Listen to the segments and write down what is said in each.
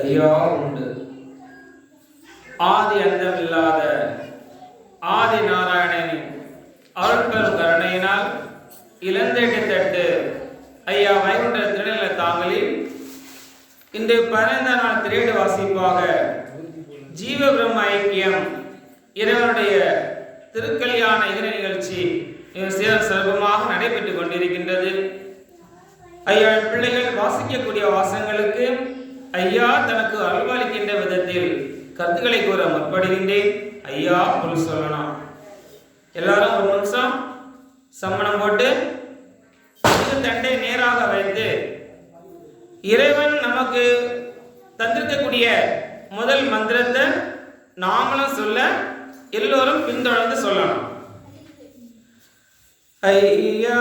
ஐயா உண்டு. ஆதி அந்தமில்லாத ஆதி நாராயணனின் அருட்பெரும் கருணையினால் இளந்தேட்டை தட்டு ஐயா வைகுண்ட திருநிலை தாங்கலில் இன்று பதினைந்த நாள் திரேடு வாசிப்பாக ஜீவ பிரம்ம ஐக்கியம் இறைவனுடைய திருக்கல்யாண இதர நிகழ்ச்சி மிக சிற- சிறப்பமாக நடைபெற்றுக் கொண்டிருக்கின்றது. ஐயா பிள்ளைகள் வாசிக்கக்கூடிய வாசங்களுக்கு ஐயா தனக்கு அல்வாளிக்கின்ற விதத்தில் கருத்துக்களை கூற முற்படுகின்றேன். ஐயா பொருள் சொல்லணும் எல்லாரும் ஒரு நிமிஷம் சம்மணம் போட்டு தண்டை நேராக வைத்து இறைவன் நமக்கு தந்திருக்கக்கூடிய முதல் மந்திரத்தை நாமளும் சொல்ல எல்லோரும் பின்தொடர்ந்து சொல்லணும் ஐயா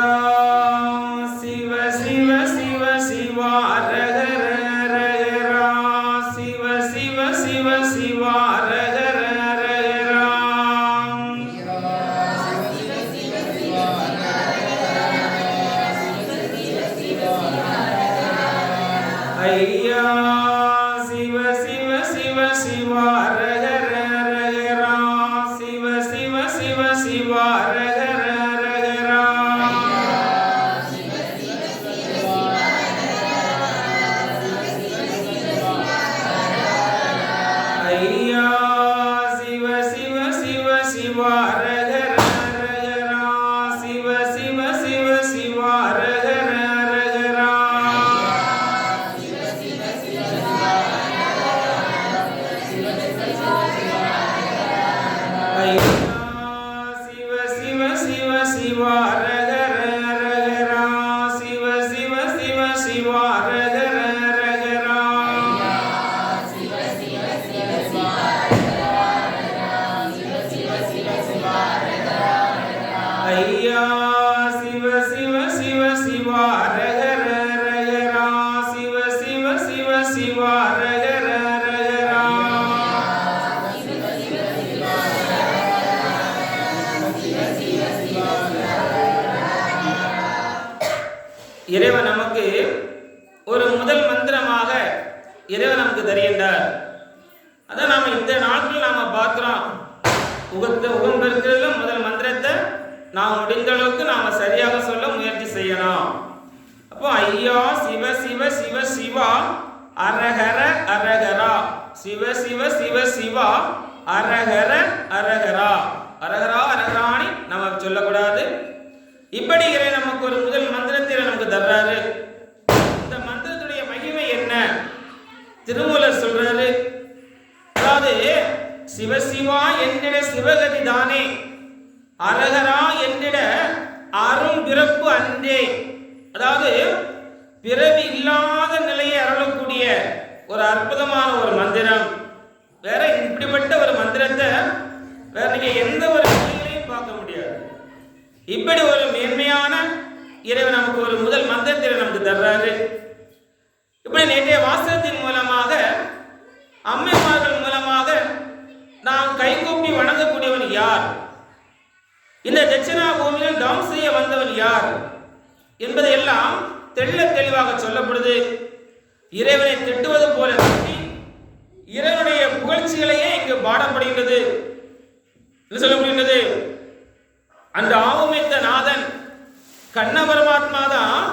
தருகின்றார் அதான் நாம இந்த நாட்கள் நாம பார்க்கிறோம். உகத்த உகந்திருக்கிறதுல முதல் மந்திரத்தை நாம் முடிந்த அளவுக்கு நாம சரியாக சொல்ல முயற்சி செய்யணும் அப்போ ஐயா சிவ சிவ சிவ சிவா அரஹர அரஹரா. சிவ சிவ சிவ சிவா அரஹர அரஹரா. அரஹரா அரஹரானி நம்ம சொல்லக்கூடாது. இப்படி இறை நமக்கு ஒரு முதல் மந்திரத்தில் நமக்கு தர்றாரு. ಸರ್ವಗತಿ ದಾನೇ சொல்லப்படுது. இறைவனை திட்டுவது போல இறைவனுடைய புகழ்ச்சிகளையே இங்கு பாடப்படுகின்றது என்ன சொல்ல முடிகின்றது அந்த ஆவுமித்த நாதன் கண்ண பரமாத்மா தான்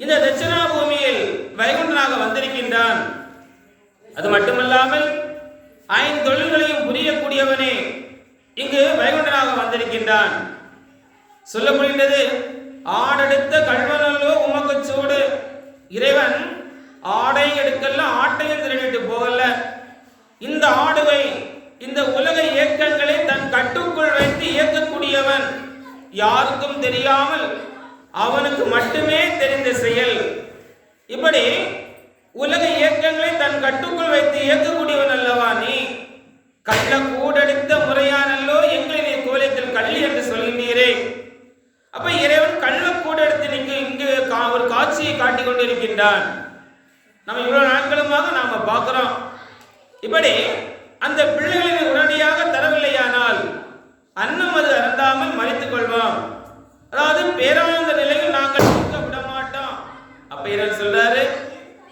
இந்த தட்சிணா பூமியில் வைகுண்டனாக வந்திருக்கின்றான். அது மட்டுமல்லாமல் ஐந்தொழில்களையும் புரியக்கூடியவனே இங்கு வைகுண்டனாக வந்திருக்கின்றான். சொல்லப்படுகின்றது ஆடெடுத்த கல்வனல்லோ உமக்கு சூடு இறைவன் ஆடை எடுக்கல ஆட்டையும் திருடிட்டு போகல. இந்த ஆடுவை இந்த உலக இயக்கங்களை தன் கட்டுக்குள் வைத்து இயக்கக்கூடியவன். யாருக்கும் தெரியாமல் அவனுக்கு மட்டுமே தெரிந்த செயல். இப்படி உலக இயக்கங்களை தன் கட்டுக்குள் வைத்து இயக்கக்கூடியவன் அல்லவா நீ? கள்ள கூடடித்த முறையானல்லோ எங்களை நீ கோலத்தில் கள்ளி என்று சொல்கின்றீரே. அப்ப இறைவன் கண்ணுக்கூட எடுத்து நீங்க இங்கு கா- ஒரு காட்சியை காட்டிக் கொண்டிருக்கின்றான் நம்ம இவ்வளவு நாட்களுமாக நாம பார்க்கிறோம். இப்படி அந்த பிள்ளைகளை உடனடியாக தரவில்லையானால் அன்னம் அது அருந்தாமல் மறைத்துக் கொள்வோம் அதாவது பேரானந்த நிலையில் நாங்கள் இருக்க விட மாட்டோம். அப்ப இறைவன் சொல்றாரு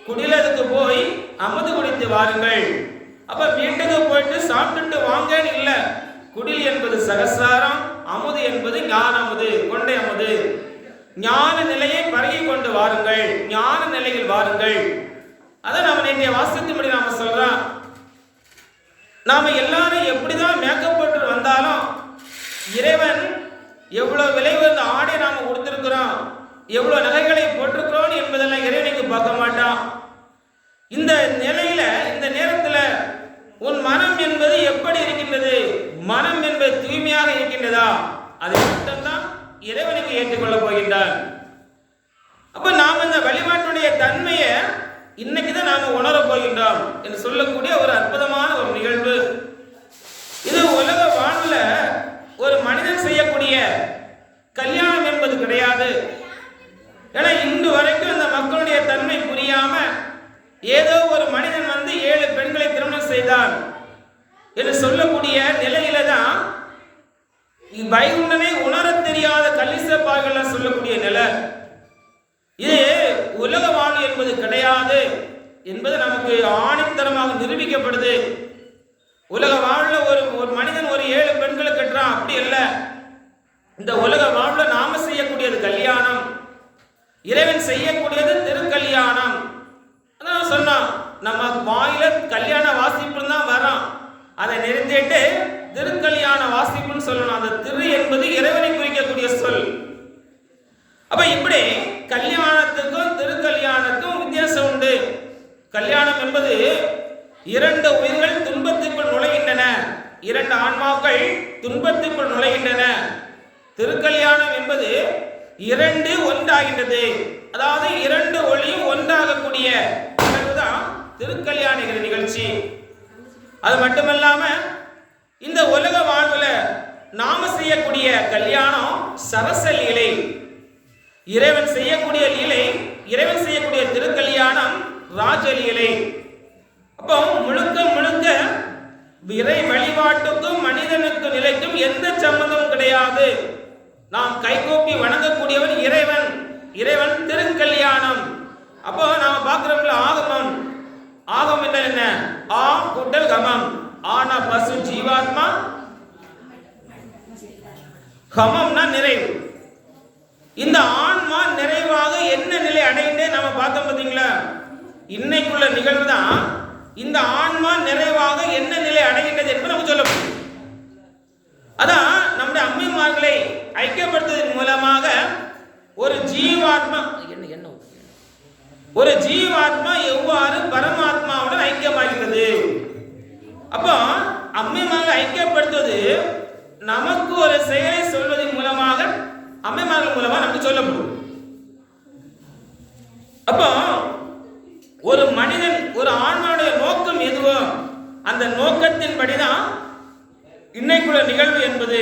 குடிலதுக்கு போய் அமுது குடித்து வாருங்கள். அப்ப வீட்டுக்கு போயிட்டு சாப்பிட்டுட்டு வாங்கன்னு இல்லை. குடில் என்பது சகசாரம். அமுது என்பது ஞான அமுது கொண்டை அமுது. ஞான நிலையை பருகி கொண்டு வாருங்கள். ஞான நிலையில் வாருங்கள். அதை நாம நேற்றைய வாசத்தின்படி நாம சொல்றோம். நாம எல்லாரும் எப்படிதான் மேக்கப் போட்டு வந்தாலும் இறைவன் எவ்வளவு விலை உயர்ந்த ஆடை நாம கொடுத்திருக்கிறோம் எவ்வளவு நகைகளை போட்டிருக்கிறோம் என்பதெல்லாம் இறைவனுக்கு பார்க்க மாட்டான். இந்த நிலையில இந்த நேரத்துல உன் மனம் என்பது எப்படி இருக்கின்றது? மனம் என்பது தூய்மையாக இருக்கின்றதா? அதை மட்டும்தான் இறைவனுக்கு ஏற்றுக்கொள்ளப் போகின்றான். அப்ப நாம் இந்த வழிபாட்டுடைய தன்மையை இன்னைக்கு தான் நாம உணர போகின்றோம் என்று சொல்லக்கூடிய ஒரு அற்புதமான ஒரு நிகழ்வு. இது உலக வாழ்வில் ஒரு மனிதன் செய்யக்கூடிய கல்யாணம் என்பது கிடையாது. ஏன்னா இன்று வரைக்கும் இந்த மக்களுடைய தன்மை புரியாம ஏதோ என்று சொல்லக்கூடிய நிலையில தான் வைகுண்டனை உணரத் தெரியாத கல்லிசப்பாய்கள் சொல்லக்கூடிய நிலை. இது உலக வாழ்வு என்பது கிடையாது என்பது நமக்கு ஆணித்தரமாக நிரூபிக்கப்படுது. உலக வாழ்வுல ஒரு ஒரு மனிதன் ஒரு ஏழு பெண்களை கட்டுறான் அப்படி இல்லை இந்த உலக வாழ்வுல நாம செய்யக்கூடியது கல்யாணம். இறைவன் செய்யக்கூடியது திருக்கல்யாணம். அதான் சொன்னான் நம்ம வாயில கல்யாண வாசிப்பு தான் வரான். அதை நிறுத்திட்டு திருக்கல்யாண வாசிப்புன்னு சொல்லணும். அந்த திரு என்பது இறைவனை குறிக்கக்கூடிய சொல். அப்ப இப்படி கல்யாணத்துக்கும் திருக்கல்யாணத்துக்கும் வித்தியாசம் உண்டு. கல்யாணம் என்பது இரண்டு உயிர்கள் துன்பத்துக்குள் நுழைகின்றன. இரண்டு ஆன்மாக்கள் துன்பத்துக்குள் நுழைகின்றன. திருக்கல்யாணம் என்பது இரண்டு ஒன்றாகின்றது. அதாவது இரண்டு ஒளியும் ஒன்றாகக்கூடிய நிகழ்வுதான் திருக்கல்யாணிகள் நிகழ்ச்சி. அது மட்டுமல்லாம இந்த உலக வாழ்வுல நாம செய்யக்கூடிய கல்யாணம் சரச லீலை. இறைவன் செய்யக்கூடிய லீலை இறைவன் செய்யக்கூடிய திருக்கல்யாணம் ராஜலீலை அப்போ முழுக்க முழுக்க இறை வழிபாட்டுக்கும் மனிதனுக்கு நிலைக்கும் எந்த சம்பந்தமும் கிடையாது. நாம் கைகூப்பி வணங்கக்கூடியவன் இறைவன். இறைவன் திருக்கல்யாணம். அப்போ நாம பார்க்கிறோம்ல ஆகமம். ஆகம் என்றால் என்ன? ஆ கூட்டல் கமம். ஆனா பசு ஜீவாத்மா? கமம்னா நிறைவு. இந்த ஆன்மா நிறைவாக என்ன நிலை அடைந்தே நம்ம பார்த்தோம் பார்த்தீங்களா? இன்னைக்குள்ள நிகழ்வு தான். இந்த ஆன்மா நிறைவாக என்ன நிலை அடைகின்றது என்பது நமக்கு சொல்ல முடியும். அதான் நம்முடைய அம்மைமார்களை ஐக்கியப்படுத்துவதன் மூலமாக ஒரு ஜீவாத்மா என்ன என்ன? ஒரு ஜீவாத்மா எவ்வாறு பரமாத்மாவுடன் ஐக்கியமாகிறது அப்போ அம்மைமாக ஐக்கியப்படுத்துவது நமக்கு ஒரு செயலை சொல்வதன் மூலமாக அம்மைமார்கள் மூலமா நமக்கு சொல்லப்படும். அப்போ ஒரு மனிதன் ஒரு ஆன்மாவுடைய நோக்கம் எதுவோ அந்த நோக்கத்தின்படிதான் இன்னைக்குள்ள நிகழ்வு என்பது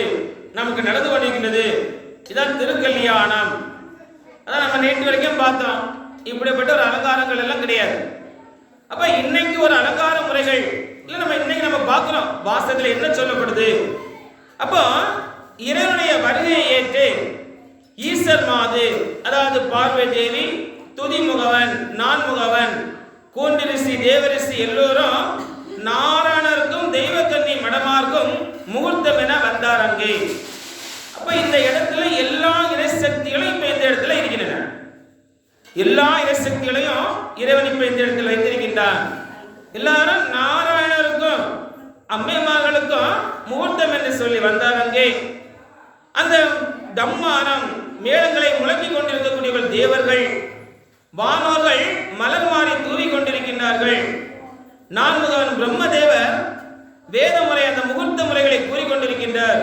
நமக்கு நடந்து கொண்டிருக்கின்றது. இதான் திருக்கல்யாணம். அதான் நம்ம நேற்று வரைக்கும் பார்த்தோம். இப்படிப்பட்ட ஒரு அலங்காரங்கள் எல்லாம் கிடையாது. அப்ப இன்னைக்கு ஒரு அலங்கார முறைகள் இல்ல நம்ம இன்னைக்கு நம்ம பார்க்கிறோம் வாசத்துல என்ன சொல்லப்படுது? அப்போ இறைவனுடைய வருகையை ஏற்று ஈஸ்வர் மாது அதாவது பார்வை தேவி துதிமுகவன் நான்முகவன் கூண்டிரிசி தேவரிசி எல்லோரும் நாராயணருக்கும் தெய்வக்கன்னி மடமார்க்கும் முகூர்த்தம் என வந்தார் அங்கே. அப்ப இந்த இடத்துல எல்லா இறை சக்திகளும் இப்ப இந்த இடத்துல இருக்கின்றன. எல்லா இறைசக்திகளையும் இறைவன் இப்ப இந்த இடத்தில் வைத்திருக்கின்றான். எல்லாரும் நாராயணருக்கும் அம்மைமார்களுக்கும் முகூர்த்தம் என்று சொல்லி வந்தார் அங்கே. அந்த தம்மானம் மேளங்களை முழங்கிக் கொண்டிருக்கக்கூடியவர்கள் தேவர்கள் வானோர்கள் மலர் மாறி தூவி கொண்டிருக்கின்றார்கள். நான்முகவன் பிரம்மதேவர் வேத முறை அந்த முகூர்த்த முறைகளை கூறிக்கொண்டிருக்கின்றார்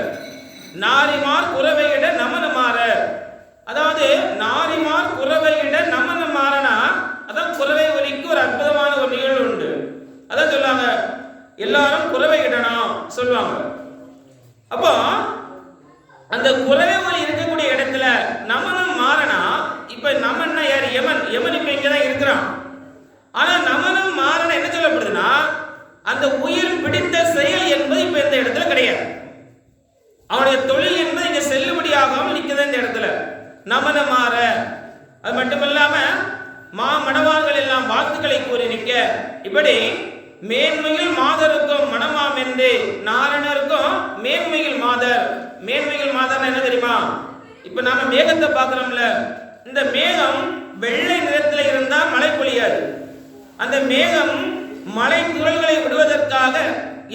நாரிமார் குறவையிட நமனமாற அதாவது நாரிமார் குறவையிட நமனமாறனா அதான் குறவை ஒலிக்கு ஒரு அற்புதமான ஒரு நிகழ்வு உண்டு. அதான் சொல்லுவாங்க எல்லாரும் குறவை இடணும் சொல்லுவாங்க. அப்போ அந்த குறவை ஒலி இருக்கக்கூடிய இடத்துல நமனம் மாறனா? இப்ப நமன்னா யார்? யமன். யமன் இப்ப இங்க தான் இருக்கிறான். ஆனா நமனம் மாறன என்ன சொல்லப்படுதுன்னா அந்த உயிர் பிடித்த செயல் என்பது இப்ப இந்த இடத்துல கிடையாது. அவனுடைய தொழில் என்பது இங்க செல்லுபடியாகாமல் நிற்குது இந்த இடத்துல. நமன மாற அது மட்டுமல்லாம மா மடவார்கள் எல்லாம் வாழ்த்துக்களை கூறி நிற்க இப்படி மேன்மையில் மாதருக்கும் மனமாம் என்று நாரணருக்கும் மேன்மையில் மாதர். மேன்மையில் மாதர் என்ன தெரியுமா? இப்ப நாம மேகத்தை பாக்குறோம்ல இந்த மேகம் வெள்ளை நிறத்துல இருந்தா மழை பொழியாது. அந்த மேகம் மலை துகள்களை விடுவதற்காக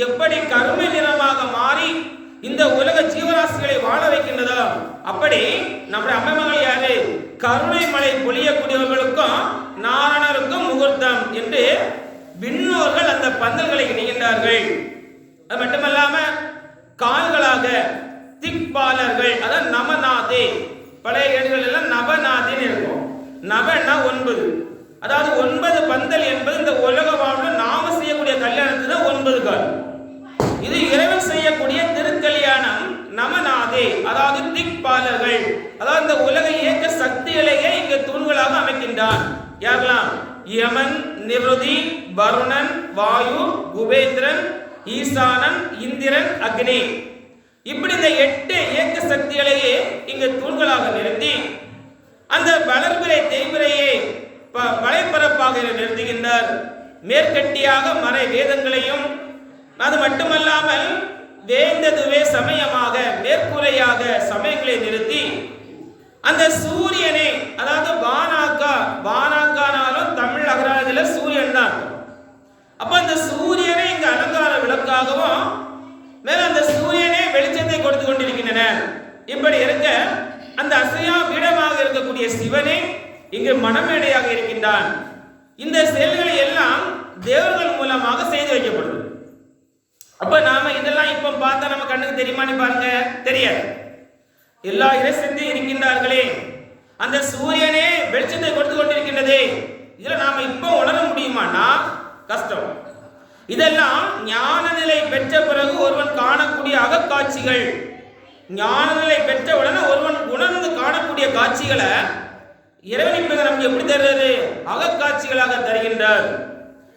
எப்படி கருமை நிறமாக மாறி இந்த உலக ஜீவராசிகளை வாழ வைக்கின்றதோ? அப்படி நம்முடைய அம்மை மகள் யாரு? கருணை மலை பொழியக்கூடியவர்களுக்கும் நாரணருக்கும் முகூர்த்தம் என்று விண்ணோர்கள் அந்த பந்தல்களை இணைகின்றார்கள். அது மட்டுமல்லாம கால்களாக திக்பாலர்கள் அதாவது நவநாதே பழைய ஏடுகள் எல்லாம் நவநாதின்னு இருக்கும். நவன்னா ஒன்பது. அதாவது ஒன்பது பந்தல் என்பது இந்த உலக வாழ்வு நாம செய்யக்கூடிய கல்யாணத்துக்கு தான் ஒன்பது கால். இது இறைவன் செய்யக்கூடிய திருக்கல்யாணம் நமநாதே அதாவது திக்பாலர்கள். அதாவது இந்த உலக இயக்க சக்திகளையே இங்கு தூண்களாக அமைக்கின்றான் யாரெல்லாம்? யமன் நிருதி வருணன் வாயு குபேந்திரன் ஈசானன் இந்திரன் அக்னி. இப்படி இந்த எட்டு இயக்க சக்திகளையே இங்கு தூண்களாக நிறுத்தி அந்த வளர்பிறை தேய்பிரையை ப- வலைப்பரப்பாக நிறுத்துகின்றார். மேற்கட்டியாக மறை வேதங்களையும் அது மட்டுமல்லாமல் வேந்ததுவே சமயமாக மேற்கூரையாக சமயங்களை நிறுத்தி அந்த சூரியனை அதாவது வானாக்கா வானாக்கானாலும் தமிழ் அகராதியில் சூரியன் தான் அப்ப அந்த சூரியனை இங்க அலங்கார விளக்காகவும் மேல அந்த சூரியனே வெளிச்சத்தை கொடுத்து கொண்டிருக்கின்றன. இப்படி இருக்க அந்த அசையா பீடமாக இருக்கக்கூடிய சிவனே இங்கு மனமேடையாக இருக்கின்றான். இந்த செயல்களை எல்லாம் தேவர்கள் மூலமாக செய்து வைக்கப்படுது அப்ப நாம இதெல்லாம் இப்ப பார்த்தா நம்ம கண்ணுக்கு தெரியுமான்னு பாருங்க. தெரியாது. எல்லா இறைசக்தியும் இருக்கின்றார்களே. அந்த சூரியனே வெளிச்சத்தை கொடுத்து கொண்டிருக்கின்றது. இதுல நாம இப்ப உணர முடியுமானா கஷ்டம். இதெல்லாம் ஞான நிலை பெற்ற பிறகு ஒருவன் காணக்கூடிய அகக்காட்சிகள். ஞான நிலை பெற்ற உடனே ஒருவன் உணர்ந்து காணக்கூடிய காட்சிகளை இறைவன் இப்ப நமக்கு எப்படி தருறாரு அகக்காட்சிகளாக தருகின்றார்.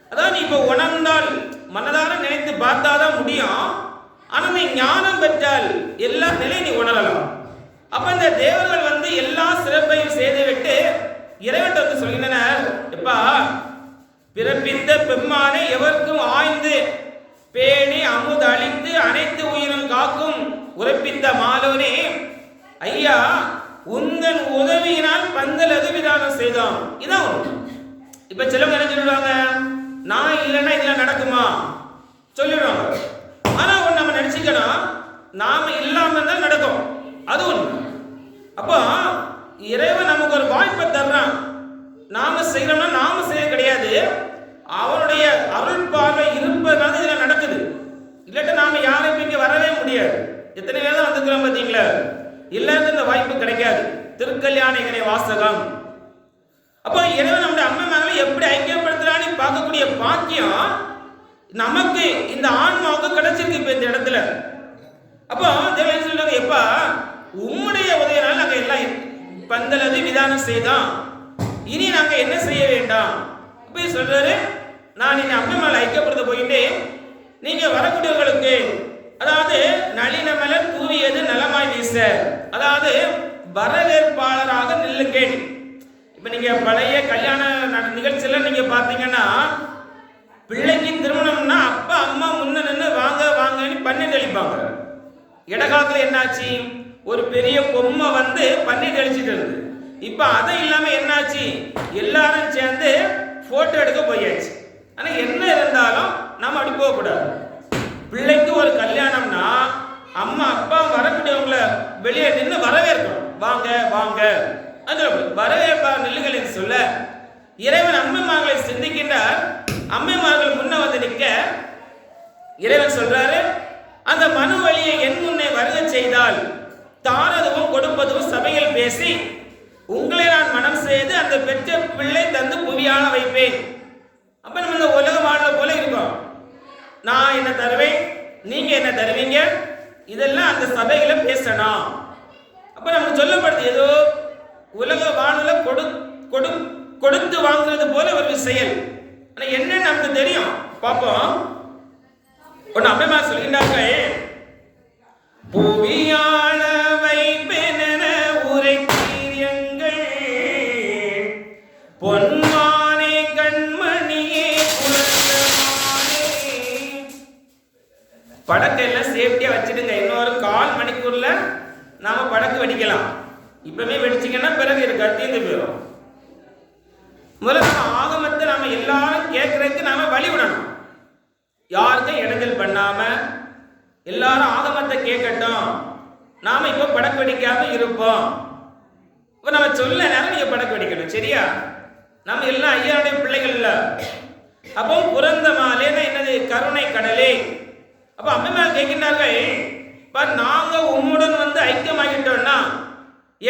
அதாவது நீ இப்ப உணர்ந்தால் மனதார நினைத்து பார்த்தாதான் முடியும். ஆனா நீ ஞானம் பெற்றால் எல்லா நிலையும் நீ உணரலாம். அப்ப இந்த தேவர்கள் வந்து எல்லா சிறப்பையும் செய்துவிட்டு இறைவன் வந்து சொல்கின்றனர். எப்பா பிறப்பித்த பெம்மானை எவருக்கும் ஆய்ந்து பேணி அமுது அழித்து அனைத்து உயிரும் காக்கும் உறப்பித்த மாலோனே ஐயா உந்தன் உதவியினால் பந்தலது விதானம் செய்தோம் இதான் இப்ப சிலவங்க என்ன சொல்லுவாங்க? நான் இல்லைன்னா இதெல்லாம் நடக்குமா? சொல்லிடுவாங்க ஆனா ஒண்ணு நம்ம நினைச்சுக்கணும். நாம இல்லாம தான் நடக்கும். அது ஒண்ணு. அப்போ இறைவன் நமக்கு ஒரு வாய்ப்பை தர்றான். நாம செய்யறோம்னா நாம செய்ய கிடையாது. அவனுடைய அருள் பார்வை இருப்பதனால இதெல்லாம் நடக்குது. இல்லாட்ட நாம யாரும் இங்க வரவே முடியாது. எத்தனை பேர் தான் வந்துக்கிறோம் பார்த்தீங்களா இல்லாத இந்த வாய்ப்பு கிடைக்காது. திருக்கல்யாணிகனை வாசகம். அப்போ இறைவன் நம்முடைய அம்மை மகளை எப்படி ஐக்கியப்படுத்துறான்னு பார்க்கக்கூடிய பாக்கியம் நமக்கு இந்த ஆன்மாவுக்கு கிடைச்சிருக்கு இப்போ இந்த இடத்துல. அப்போ தேவன் சொல்றாங்க எப்பா உம்முடைய உதவினால நாங்கள் எல்லாம் பந்தலது விதானம் செய்தோம். இனி நாங்கள் என்ன செய்ய வேண்டாம்? அப்படி சொல்றாரு நான் இனி அம்மை மேலே ஐக்கியப்படுத்த போயிட்டு நீங்கள் வரக்கூடியவர்களுக்கு அதாவது நளின மலர் தூவியது நலமாய் வீச அதாவது வரவேற்பாளராக நில்லுங்கள். இப்ப நீங்க பழைய கல்யாண நிகழ்ச்சியெல்லாம் நிகழ்ச்சியில நீங்க பாத்தீங்கன்னா பிள்ளைக்கு திருமணம்னா அப்பா அம்மா முன்ன நின்று வாங்க வாங்கன்னு பன்னீர் தெளிப்பாங்க. இடகாலத்துல என்னாச்சு? ஒரு பெரிய பொம்மை வந்து பன்னீர் தெளிச்சிட்டு இருந்து இப்ப அது இல்லாம என்னாச்சு? எல்லாரும் சேர்ந்து போட்டோ எடுக்க போயாச்சு. ஆனா என்ன இருந்தாலும் நம்ம அப்படி போகக்கூடாது. பிள்ளைக்கு ஒரு கல்யாணம்னா அம்மா அப்பா வரக்கூடியவங்கள வெளியே நின்று வரவேற்கணும். வாங்க வாங்க. அந்த வரவேற்பார் நில்லுங்கள் என்று சொல்ல இறைவன் அம்மைமார்களை சிந்திக்கின்றார். அம்மைமார்கள் முன்ன வந்து நிற்க இறைவன் சொல்றாரு அந்த மனு வழியை என் முன்னே வருக செய்தால் தானதுவும் கொடுப்பதும் சபையில் பேசி உங்களை நான் மனம் செய்து அந்த பெற்ற பிள்ளை தந்து புவியாள வைப்பேன். அப்ப நம்ம இந்த உலக வாழ்ல போல இருக்கோம். நான் என்ன தருவேன்? நீங்க என்ன தருவீங்க? இதெல்லாம் அந்த சபைகளை பேசணும். அப்ப நமக்கு சொல்லப்படுது ஏதோ உலக வானல கொடு கொடு கொடுத்து வாங்குறது போல ஒரு செயல். ஆனா என்ன நமக்கு தெரியும். பார்ப்போம் ஒன்னு அம்மைமா சொல்கின்றார்கள் புவியாள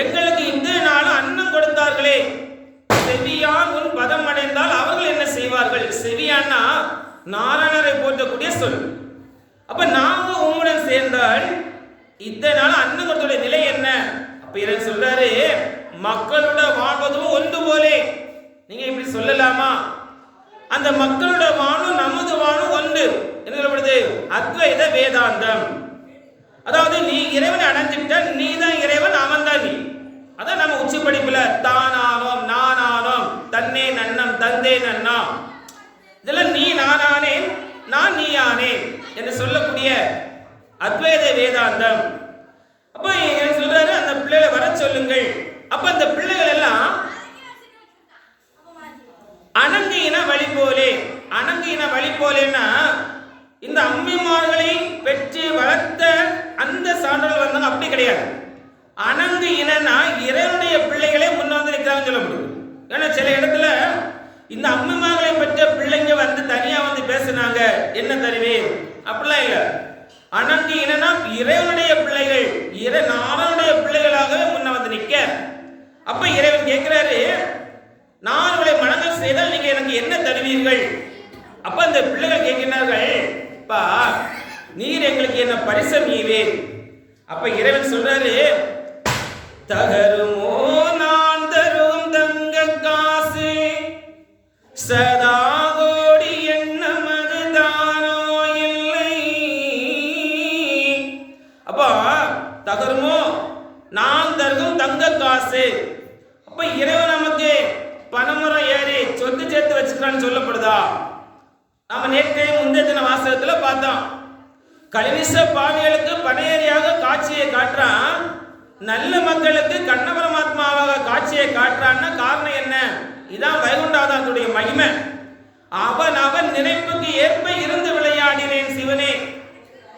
எங்களுக்கு இந்த நாளும் அன்னம் கொடுத்தார்களே. செவியான் உன் பதம் அடைந்தால் அவர்கள் என்ன செய்வார்கள்? செவியான்னா நாராயணரை போற்றக்கூடிய சொல். அப்ப நாங்க உம்முடன் சேர்ந்தால் இத்தனை நாள் அன்னம் கொடுத்துடைய நிலை என்ன? அப்ப இறைவன் சொல்றாரு மக்களோட வாழ்வதும் ஒன்று போலே. நீங்க இப்படி சொல்லலாமா? அந்த மக்களோட வாழும் நமது வாழும் ஒன்று. என்ன சொல்லப்படுது அத்வைத வேதாந்தம். அதாவது நீ இறைவனை அடைஞ்சுக்கிட்ட நீ தான் இறைவன் அவன் தான் நீ. அதான் நம்ம உச்சி படிப்புல தானானோம் நானானோம் தன்னே நன்னம் தந்தே நன்னாம். இதெல்லாம் நீ நானானேன் நான் நீ ஆனேன் என்று சொல்லக்கூடிய அத்வைத வேதாந்தம். அப்ப என்ன சொல்றாரு அந்த பிள்ளைகளை வர சொல்லுங்கள். அப்ப அந்த பிள்ளைகள் தகருமோ நான் தரும் தங்க காசு. சதா கோடி எண்ணமது தானோ இல்லை. அப்பா தகருமோ நான் தருகும் தங்க காசு. அப்ப இறைவன் நமக்கு பணமுறை ஏறி சொத்து சேர்த்து வச்சுக்கிறான்னு சொல்லப்படுதா? நாம நேற்று முந்தைய தின வாசகத்துல பார்த்தோம். கலினிச பாவிகளுக்கு பனையேறியாக காட்சியை காட்டுறான். நல்ல மக்களுக்கு கண்ண பரமாத்மாவாக காட்சியை காட்டுறான்னா காரணம் என்ன? இதான் வைகுண்டாதாத்துடைய மகிமை. அவன் அவன் நினைப்புக்கு ஏற்ப இருந்து விளையாடினேன் சிவனே.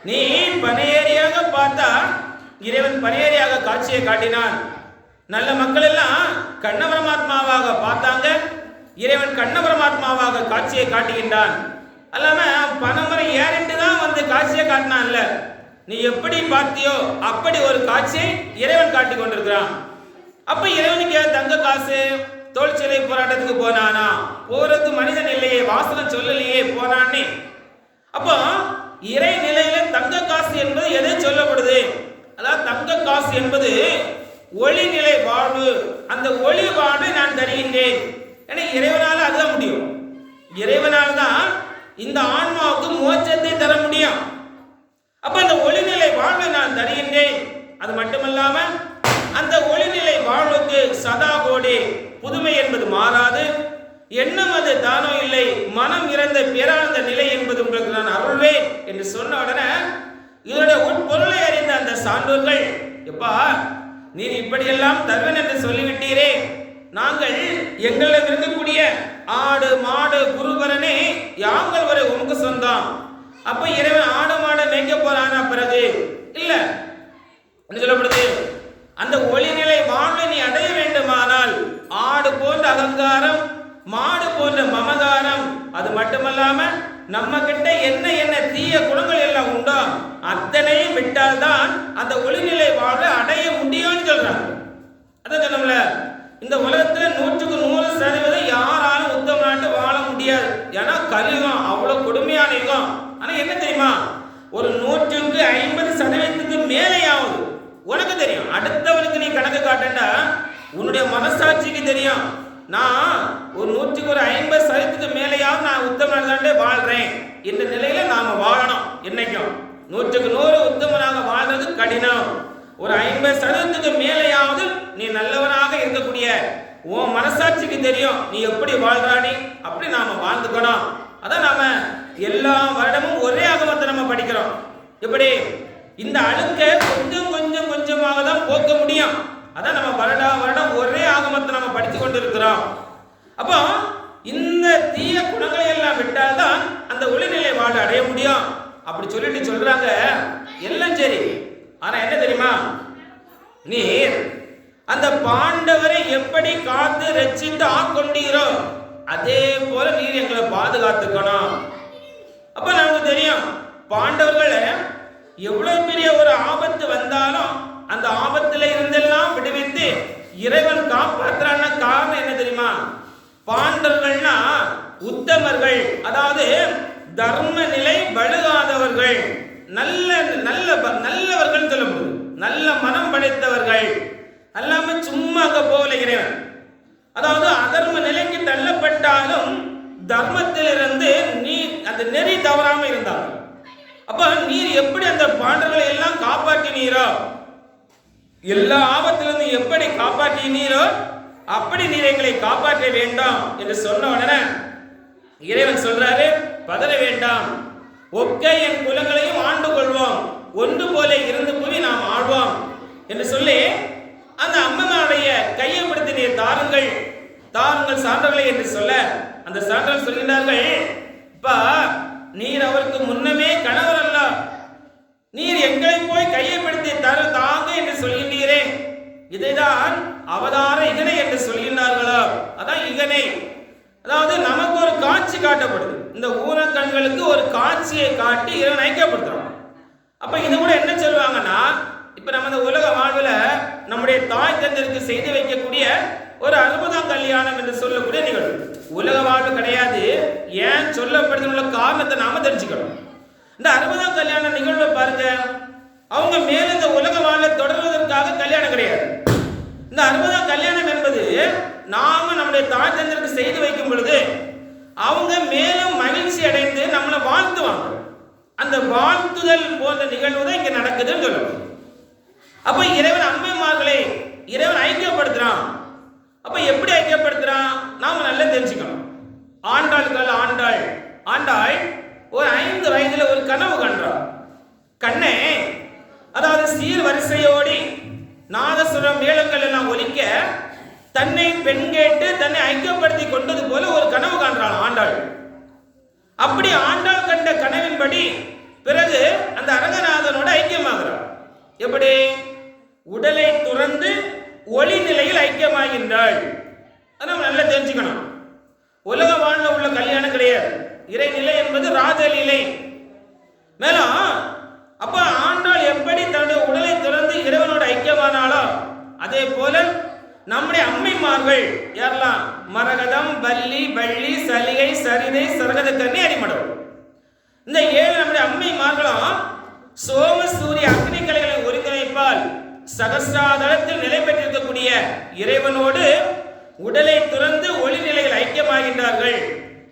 நீ பனையேறியாக பார்த்தா இறைவன் பனையேறியாக காட்சியை காட்டினான். நல்ல மக்கள் எல்லாம் கண்ண பரமாத்மாவாக பார்த்தாங்க. இறைவன் கண்ண பரமாத்மாவாக காட்சியை காட்டுகின்றான். அல்லாம முறை ஏறிட்டு தான் வந்து காட்சியை காட்டினான்ல. நீ எப்படி பார்த்தியோ அப்படி ஒரு காட்சியை இறைவன் காட்டி கொண்டிருக்கிறான். அப்ப இறைவனுக்கு தங்க காசு தோல் சிலை போராட்டத்துக்கு போனானா? போறது மனிதன் இல்லையே வாசனம் சொல்லலையே போனானே அப்போ இறை நிலையில தங்க காசு என்பது எதை சொல்லப்படுது? அதாவது தங்க காசு என்பது ஒளி நிலை வாழ்வு. அந்த ஒளி வாழ்வை நான் தருகின்றேன். ஏன்னா இறைவனால அதுதான் முடியும். இறைவனால் தான் இந்த ஆன்மாவுக்கு மோட்சத்தை தர முடியும். அப்ப அந்த ஒளிநிலை வாழ்வை நான் தருகின்றேன். அது மட்டுமல்லாம அந்த ஒளிநிலை வாழ்வுக்கு சதா கோடி புதுமை என்பது மாறாது. எண்ணம் அது தானோ இல்லை மனம் இறந்த பேரானந்த நிலை என்பது உங்களுக்கு நான் அருள்வேன் என்று சொன்ன உடனே இதனுடைய உட்பொருளை அறிந்த அந்த சான்றோர்கள் எப்பா நீர் இப்படியெல்லாம் தருவன் என்று சொல்லிவிட்டீரே. நாங்கள் எங்களிடம் இருக்கக்கூடிய ஆடு மாடு குருபரனே யாங்கள் வரை உமக்கு சொந்தம்? அப்ப இறைவன் ஆடு மாடை மேய்க்க போறானா பிறகு? இல்ல. என்ன சொல்லப்படுது? அந்த ஒளிநிலை வாழ்வை நீ அடைய வேண்டுமானால் ஆடு போன்ற அகங்காரம் மாடு போன்ற மமகாரம் அது மட்டுமல்லாம நம்ம கிட்ட என்ன என்ன தீய குணங்கள் எல்லாம் உண்டோ அத்தனையும் விட்டால்தான் அந்த ஒளிநிலை வாழ்வை அடைய முடியும்னு சொல்றாங்க. அதான் சொன்னோம்ல இந்த உலகத்துல நூற்றுக்கு நூறு சதவீதம் யாராலும் உத்தம நாட்டு வாழ முடியாது. ஏன்னா கலியுகம் அவ்வளவு கொடுமையான யுகம். ஆனால் என்ன தெரியுமா? ஒரு நூற்றுக்கு ஐம்பது சதவீதத்துக்கு மேலேயாவது உனக்கு தெரியும். அடுத்தவனுக்கு நீ கணக்கு காட்டண்டா? உன்னுடைய மனசாட்சிக்கு தெரியும். நான் ஒரு நூற்றுக்கு ஒரு ஐம்பது சதவீதத்துக்கு மேலேயாவது நான் உத்தம நாட்டே வாழ்கிறேன் இந்த நிலையில நாம வாழணும் என்னைக்கும். நூற்றுக்கு நூறு உத்தமனாக வாழ்றது கடினம். ஒரு ஐம்பது சதவீதத்துக்கு மேலேயாவது நீ நல்லவனாக இருக்கக்கூடிய உன் மனசாட்சிக்கு தெரியும். நீ எப்படி வாழ்றானி அப்படி நாம வாழ்ந்துக்கணும். அதான் நாம எல்லா வருடமும் ஒரே ஆகமத்தை நம்ம படிக்கிறோம். எப்படி? இந்த அழுக்க கொஞ்சம் கொஞ்சம் கொஞ்சமாக தான் போக்க முடியும். அதான் நம்ம வருடா வருடம் ஒரே ஆகமத்தை நம்ம படித்து கொண்டு இருக்கிறோம் அப்போ இந்த தீய குணங்களை எல்லாம் விட்டால்தான் அந்த ஒளிநிலை வாழ் அடைய முடியும். அப்படி சொல்லிட்டு சொல்றாங்க. எல்லாம் சரி. ஆனா என்ன தெரியுமா? நீர். அந்த பாண்டவரை எப்படி காத்து ரட்சித்து ஆட்கொண்டீரோ? அதே போல நீர் எங்களை பாதுகாத்துக்கணும். அப்ப நமக்கு தெரியும் பாண்டவர்களை எவ்வளவு பெரிய ஒரு ஆபத்து வந்தாலும் அந்த ஆபத்துல இருந்தெல்லாம் விடுவித்து இறைவன் காப்பாற்றுறான காரணம் என்ன தெரியுமா? பாண்டவர்கள்னா உத்தமர்கள் அதாவது தர்ம நிலை வழுகாதவர்கள். நல்ல நல்ல ப- நல்லவர்கள் சொல்ல முடியும். நல்ல மனம் படைத்தவர்கள். அல்லாம சும்மா அங்க போகல இறைவன். அதாவது அதர்ம நிலைக்கு தள்ளப்பட்டாலும் தர்மத்திலிருந்து நீ அந்த நெறி தவறாம இருந்தாங்க அப்ப நீர் எப்படி அந்த பாண்டவர்களை எல்லாம் காப்பாற்றினீரோ? எல்லா ஆபத்திலிருந்து எப்படி காப்பாற்றினீரோ அப்படி நீர் எங்களை காப்பாற்ற வேண்டாம் என்று சொன்ன உடனே இறைவன் சொல்றாரு பதற வேண்டாம். ஒக்க என் குலங்களையும் ஆண்டு கொள்வோம் ஒன்று போல இருந்து போய் நாம் ஆழ்வோம். என்று சொல்லி அந்த அம்மனுடைய கையை நீர் தாருங்கள் தாருங்கள் சான்றவர்களை என்று சொல்ல அந்த சான்றல் சொல்கிறார்கள் அப்பா நீர் அவருக்கு முன்னமே கணவர் அல்ல. நீர் எங்களை போய் கையப்படுத்தி தரு தர தாங்க என்று சொல்கின்றீரே. இதைதான் அவதார இகனை என்று சொல்கிறார்களா அதான் இகனை. அதாவது நமக்கு ஒரு காட்சி காட்டப்படுது. இந்த ஊனக்கண்களுக்கு ஒரு காட்சியை காட்டி இறைவன் ஐக்கியப்படுத்துறான் அப்ப இது கூட என்ன சொல்லுவாங்கன்னா இப்ப நம்ம இந்த உலக வாழ்வுல நம்முடைய தாய் தந்தருக்கு செய்து வைக்கக்கூடிய ஒரு அறுபதாம் கல்யாணம் என்று சொல்லக்கூடிய நிகழ்வு. உலக வாழ்வு கிடையாது. ஏன் சொல்லப்படுதுள்ள காரணத்தை நாம தெரிஞ்சுக்கணும். இந்த அறுபதாம் கல்யாண நிகழ்வை பாருங்க. அவங்க மேல இந்த உலக வாழ்வை தொடர்வதற்காக கல்யாணம் கிடையாது. இந்த அறுபதாம் கல்யாணம் என்பது நாம நம்முடைய தாய் தந்தருக்கு செய்து வைக்கும் பொழுது அவங்க மேலும் மகிழ்ச்சி அடைந்து நம்மளை வாழ்த்துவாங்க. அந்த வாழ்த்துதல் போன்ற நிகழ்வு தான் இங்க நடக்குதுன்னு சொல்லணும். அப்ப இறைவன் அம்மைமார்களை இறைவன் ஐக்கியப்படுத்துறான். அப்ப எப்படி ஐக்கியப்படுத்துறான்? நாம நல்லா தெரிஞ்சுக்கணும். ஆண்டாள்கள் ஆண்டாள் ஆண்டாள் ஒரு ஐந்து வயதுல ஒரு கனவு கண்டாள் கண்ணே அதாவது சீர் வரிசையோடி நாதசுரம் மேளங்கள் எல்லாம் ஒலிக்க தன்னை பெண் கேட்டு தன்னை ஐக்கியப்படுத்தி கொண்டது போல ஒரு கனவு காண்றாள் ஆண்டாள். அப்படி ஆண்டாள் கண்ட கனவின்படி பிறகு அந்த அரங்கநாதனோட ஐக்கியமாகிறான் எப்படி? உடலை துறந்து ஒளி நிலையில் ஐக்கியமாகின்றாள். அதை நம்ம நல்லா தெரிஞ்சுக்கணும். உலக வாழ்ல உள்ள கல்யாணம் கிடையாது. இறைநிலை என்பது ராஜலீலை மேலும் அப்ப ஆண்டாள் எப்படி தன்னுடைய உடலை துறந்து இறைவனோட ஐக்கியமானாலோ அதே போல நம்முடைய அம்மைமார்கள் யாரெல்லாம்? மரகதம் பல்லி வள்ளி சலிகை சரிதை சரகத கண்ணி அடிமடம் இந்த ஏழு நம்முடைய அம்மைமார்களும் சோம சூரிய அக்னி கலைகளை ஒருங்கிணைப்பால் சகசிராதளத்தில் நிலை பெற்றிருக்கக்கூடிய இறைவனோடு உடலை துறந்து ஒளிநிலையில் ஐக்கியமாகின்றார்கள்.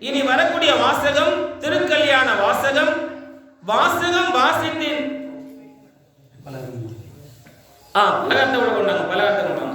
இனி வரக்கூடிய வாசகம் திருக்கல்யாண வாசகம். வாசகம் வாசித்தின் ஆ பலகாரத்தை கூட